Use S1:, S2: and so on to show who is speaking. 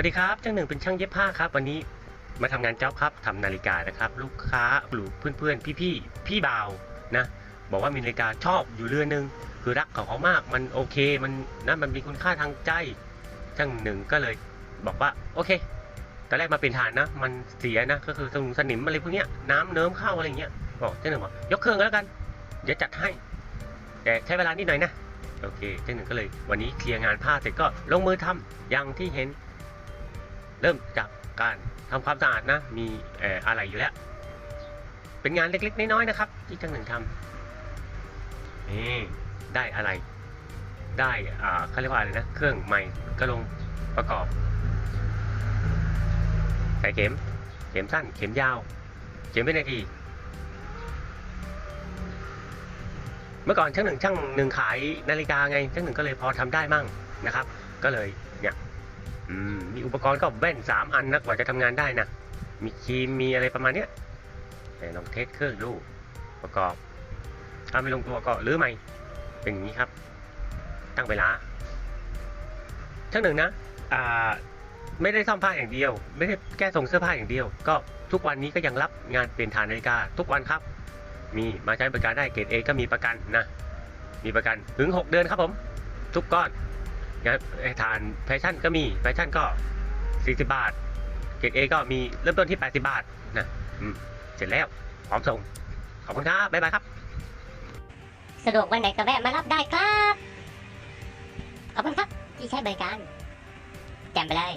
S1: วัสดีครับช่างหนึ่งเป็นช่างเย็บผ้าครับ วันนี้มาทำงานเจ็อบครับทำนาฬิกานะครับ ลูกค้าหรือเพื่อนๆ พี่ๆ พี่บ่าวนะ บอกว่ามีนาฬิกาชอบอยู่เรือนหนึงคือรักของเขามากมันโอเคมันนะมันมีคุณค่าทางใจช่างหนึ่งก็เลยบอกว่าโอเคตอนแรกมาเป็นฐานนะ มันเสียนะก็คือสนุสนิมอะไรพวกเนี้ยน้ำเนิ้มเข้าอะไรเงี้ยบอกช่างหนึ่งบอกยกเครื่องแล้วกัน เดี๋ยวจัดให้ แต่ใช้เวลานิดหน่อยนะโอเคเจ้าหนึ่งก็เลย วันนี้เคลียร์งานผ้าเสร็จก็ลงมือทำอย่างที่เห็น เริ่มจากการทำความสะอาดนะ มีเอ่ออะไรอยู่แล้ว เป็นงานเล็กๆ น้อยๆนะครับ ที่เจ้าหนึ่งทำนี่ได้อะไร ได้อ่าเขาเรียกว่าอะไรนะ เครื่องใหม่ก็ลงประกอบ ใส่เข็ม เข็มสั้น เข็มยาว เข็มเป็นนาทีเมื่อก่อนช่างหนึ่งช่างหนึ่งขายนาฬิกาไงช่างหนึ่งก็เลยพอทำได้มั่งนะครับ ก็เลยเนี่ย มีอุปกรณ์ก็แว่นสามอันนะกว่าจะทำงานได้นะ มีครีมมีอะไรประมาณเนี้ยลองเทสเครื่องดูประกอบ ถ้าไม่ลงตัวก็รื้อใหม่ เป็นอย่างนี้ครับ ตั้งเวลาช่างหนึ่งนะอ่าไม่ได้ซ่อมผ้าอย่างเดียว ไม่ได้แก้ส่งเสื้อผ้าอย่างเดียว ก็ทุกวันนี้ก็ยังรับงานเปลี่ยนฐานนาฬิกาทุกวันครับ มีมาใช้บริการได้เกรดเอก็มีประกันนะ มีประกันถึง 6 เดือนครับผม ทุกก้อน งานไอ้ฐานแฟชั่นก็มีแฟชั่นก็40บาทเกรดเอก็มีเริ่มต้นที่ 80 บาทนะอืมเสร็จแล้วพร้อมส่ง ขอบคุณครับ บ๊ายบายครับ
S2: สะดวกวันไหนก็แวะมารับได้ครับ ขอบคุณครับที่ใช้บริการแจมไปเลย